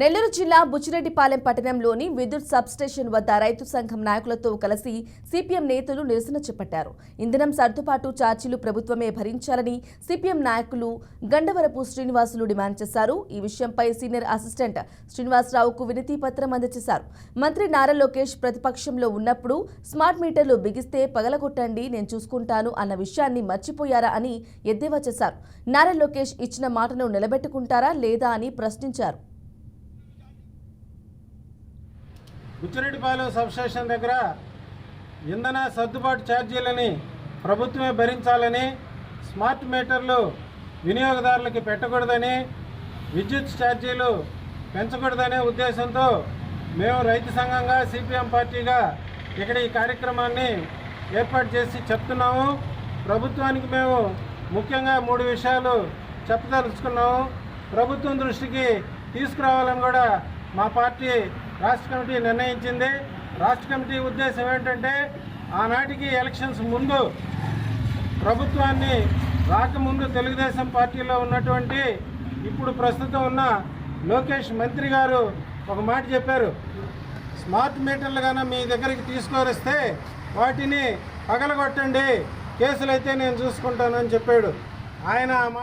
నెల్లూరు జిల్లా బుచ్చిరెడ్డిపాలెం పట్టణంలోని విద్యుత్ సబ్స్టేషన్ వద్ద రైతు సంఘం నాయకులతో కలిసి సిపిఎం నేతలు నిరసన చేపట్టారు. ఇంధనం సర్దుబాటు ఛార్జీలు ప్రభుత్వమే భరించాలని సిపిఎం నాయకులు గండవరపు శ్రీనివాసులు డిమాండ్ చేశారు. ఈ విషయంపై సీనియర్ అసిస్టెంట్ శ్రీనివాసరావుకు వినతి పత్రం అందజేశారు. మంత్రి నారా లోకేష్ ప్రతిపక్షంలో ఉన్నప్పుడు స్మార్ట్ మీటర్లు బిగిస్తే పగలగొట్టండి నేను చూసుకుంటాను అన్న విషయాన్ని మర్చిపోయారా అని ఎద్దేవా చేశారు. నారా లోకేష్ ఇచ్చిన మాటను నిలబెట్టుకుంటారా లేదా అని ప్రశ్నించారు. బుచ్చిరెడ్డిపాలెం సబ్స్టేషన్ దగ్గర ఇంధన సర్దుబాటు ఛార్జీలని ప్రభుత్వమే భరించాలని స్మార్ట్ మీటర్లు వినియోగదారులకి పెట్టకూడదని విద్యుత్ ఛార్జీలు పెంచకూడదనే ఉద్దేశంతో మేము రైతు సంఘంగా సిపిఎం పార్టీగా ఇక్కడ ఈ కార్యక్రమాన్ని ఏర్పాటు చేసి చెప్తున్నాము. ప్రభుత్వానికి మేము ముఖ్యంగా మూడు విషయాలు చెప్పదలుచుకున్నాము. ప్రభుత్వం దృష్టికి తీసుకురావాలని కూడా మా పార్టీ రాష్ట్ర కమిటీ నిర్ణయించింది. రాష్ట్ర కమిటీ ఉద్దేశం ఏంటంటే ఆనాటికి ఎలక్షన్స్ ముందు ప్రభుత్వాన్ని రాకముందు తెలుగుదేశం పార్టీలో ఉన్నటువంటి ఇప్పుడు ప్రస్తుతం ఉన్న లోకేష్ మంత్రి గారు ఒక మాట చెప్పారు. స్మార్ట్ మీటర్లు కానీ మీ దగ్గరికి తీసుకొరిస్తే వాటిని పగలగొట్టండి. కేసులైతే నేను చూసుకుంటానని చెప్పాడు. ఆయన ఆ మాట